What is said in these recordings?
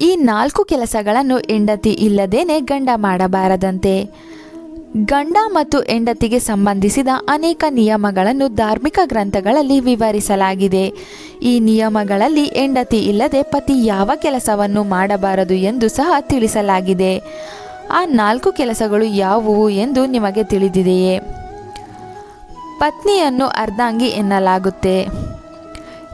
ಈ ನಾಲ್ಕು ಕೆಲಸಗಳನ್ನು ಹೆಂಡತಿ ಇಲ್ಲದೇನೆ ಗಂಡ ಮಾಡಬಾರದಂತೆ. ಗಂಡ ಮತ್ತು ಹೆಂಡತಿಗೆ ಸಂಬಂಧಿಸಿದ ಅನೇಕ ನಿಯಮಗಳನ್ನು ಧಾರ್ಮಿಕ ಗ್ರಂಥಗಳಲ್ಲಿ ವಿವರಿಸಲಾಗಿದೆ. ಈ ನಿಯಮಗಳಲ್ಲಿ ಹೆಂಡತಿ ಇಲ್ಲದೆ ಪತಿ ಯಾವ ಕೆಲಸವನ್ನು ಮಾಡಬಾರದು ಎಂದು ಸಹ ತಿಳಿಸಲಾಗಿದೆ. ಆ ನಾಲ್ಕು ಕೆಲಸಗಳು ಯಾವುವು ಎಂದು ನಿಮಗೆ ತಿಳಿದಿದೆಯೇ? ಪತ್ನಿಯನ್ನು ಅರ್ಧಾಂಗಿ ಎನ್ನಲಾಗುತ್ತೆ.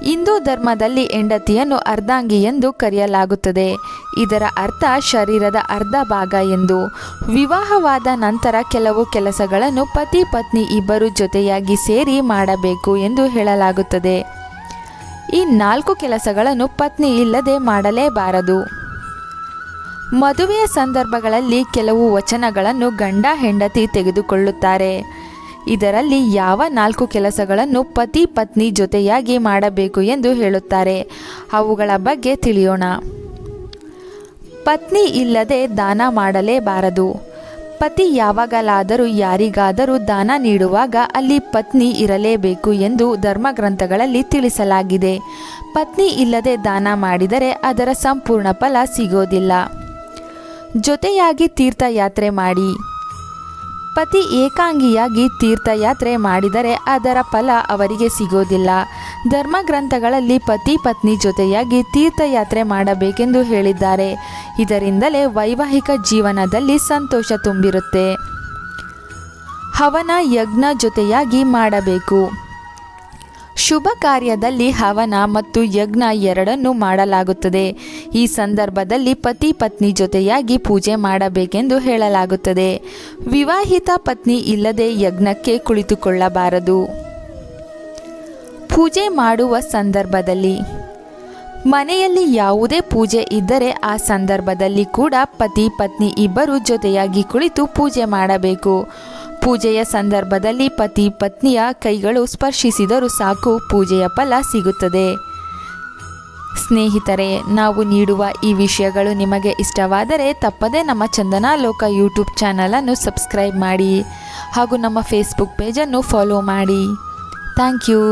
ಹಿಂದೂ ಧರ್ಮದಲ್ಲಿ ಹೆಂಡತಿಯನ್ನು ಅರ್ಧಾಂಗಿ ಎಂದು ಕರೆಯಲಾಗುತ್ತದೆ. ಇದರ ಅರ್ಥ ಶರೀರದ ಅರ್ಧ ಭಾಗ ಎಂದು. ವಿವಾಹವಾದ ನಂತರ ಕೆಲವು ಕೆಲಸಗಳನ್ನು ಪತಿ ಪತ್ನಿ ಇಬ್ಬರು ಜೊತೆಯಾಗಿ ಸೇರಿ ಮಾಡಬೇಕು ಎಂದು ಹೇಳಲಾಗುತ್ತದೆ. ಈ ನಾಲ್ಕು ಕೆಲಸಗಳನ್ನು ಪತ್ನಿ ಇಲ್ಲದೆ ಮಾಡಲೇಬಾರದು. ಮದುವೆಯ ಸಂದರ್ಭಗಳಲ್ಲಿ ಕೆಲವು ವಚನಗಳನ್ನು ಗಂಡ ಹೆಂಡತಿ ತೆಗೆದುಕೊಳ್ಳುತ್ತಾರೆ. ಇದರಲ್ಲಿ ಯಾವ ನಾಲ್ಕು ಕೆಲಸಗಳನ್ನು ಪತಿ ಪತ್ನಿ ಜೊತೆಯಾಗಿ ಮಾಡಬೇಕು ಎಂದು ಹೇಳುತ್ತಾರೆ. ಅವುಗಳ ಬಗ್ಗೆ ತಿಳಿಯೋಣ. ಪತ್ನಿ ಇಲ್ಲದೆ ದಾನ ಮಾಡಲೇಬಾರದು. ಪತಿ ಯಾವಾಗಲಾದರೂ ಯಾರಿಗಾದರೂ ದಾನ ನೀಡುವಾಗ ಅಲ್ಲಿ ಪತ್ನಿ ಇರಲೇಬೇಕು ಎಂದು ಧರ್ಮಗ್ರಂಥಗಳಲ್ಲಿ ತಿಳಿಸಲಾಗಿದೆ. ಪತ್ನಿ ಇಲ್ಲದೆ ದಾನ ಮಾಡಿದರೆ ಅದರ ಸಂಪೂರ್ಣ ಫಲ ಸಿಗೋದಿಲ್ಲ. ಜೊತೆಯಾಗಿ ತೀರ್ಥಯಾತ್ರೆ ಮಾಡಿ. ಪತಿ ಏಕಾಂಗಿಯಾಗಿ ತೀರ್ಥಯಾತ್ರೆ ಮಾಡಿದರೆ ಅದರ ಫಲ ಅವರಿಗೆ ಸಿಗೋದಿಲ್ಲ. ಧರ್ಮ ಗ್ರಂಥಗಳಲ್ಲಿ ಪತಿ ಪತ್ನಿ ಜೊತೆಯಾಗಿ ತೀರ್ಥಯಾತ್ರೆ ಮಾಡಬೇಕೆಂದು ಹೇಳಿದ್ದಾರೆ. ಇದರಿಂದಲೇ ವೈವಾಹಿಕ ಜೀವನದಲ್ಲಿ ಸಂತೋಷ ತುಂಬಿರುತ್ತೆ. ಹವನ ಯಜ್ಞ ಜೊತೆಯಾಗಿ ಮಾಡಬೇಕು. ಶುಭ ಕಾರ್ಯದಲ್ಲಿ ಹವನ ಮತ್ತು ಯಜ್ಞ ಎರಡನ್ನೂ ಮಾಡಲಾಗುತ್ತದೆ. ಈ ಸಂದರ್ಭದಲ್ಲಿ ಪತಿ ಪತ್ನಿ ಜೊತೆಯಾಗಿ ಪೂಜೆ ಮಾಡಬೇಕೆಂದು ಹೇಳಲಾಗುತ್ತದೆ. ವಿವಾಹಿತ ಪತ್ನಿ ಇಲ್ಲದೆ ಯಜ್ಞಕ್ಕೆ ಕುಳಿತುಕೊಳ್ಳಬಾರದು. ಪೂಜೆ ಮಾಡುವ ಸಂದರ್ಭದಲ್ಲಿ ಮನೆಯಲ್ಲಿ ಯಾವುದೇ ಪೂಜೆ ಇದ್ದರೆ ಆ ಸಂದರ್ಭದಲ್ಲಿ ಕೂಡ ಪತಿ ಪತ್ನಿ ಇಬ್ಬರು ಜೊತೆಯಾಗಿ ಕುಳಿತು ಪೂಜೆ ಮಾಡಬೇಕು. ಪೂಜೆಯ ಸಂದರ್ಭದಲ್ಲಿ ಪತಿ ಪತ್ನಿಯ ಕೈಗಳು ಸ್ಪರ್ಶಿಸಿದರೂ ಸಾಕು, ಪೂಜೆಯ ಫಲ ಸಿಗುತ್ತದೆ. ಸ್ನೇಹಿತರೆ, ನಾವು ನೀಡುವ ಈ ವಿಷಯಗಳು ನಿಮಗೆ ಇಷ್ಟವಾದರೆ ತಪ್ಪದೇ ನಮ್ಮ ಚಂದನ ಲೋಕ ಯೂಟ್ಯೂಬ್ ಚಾನಲನ್ನು ಸಬ್ಸ್ಕ್ರೈಬ್ ಮಾಡಿ ಹಾಗೂ ನಮ್ಮ ಫೇಸ್ಬುಕ್ ಪೇಜನ್ನು ಫಾಲೋ ಮಾಡಿ. Thank you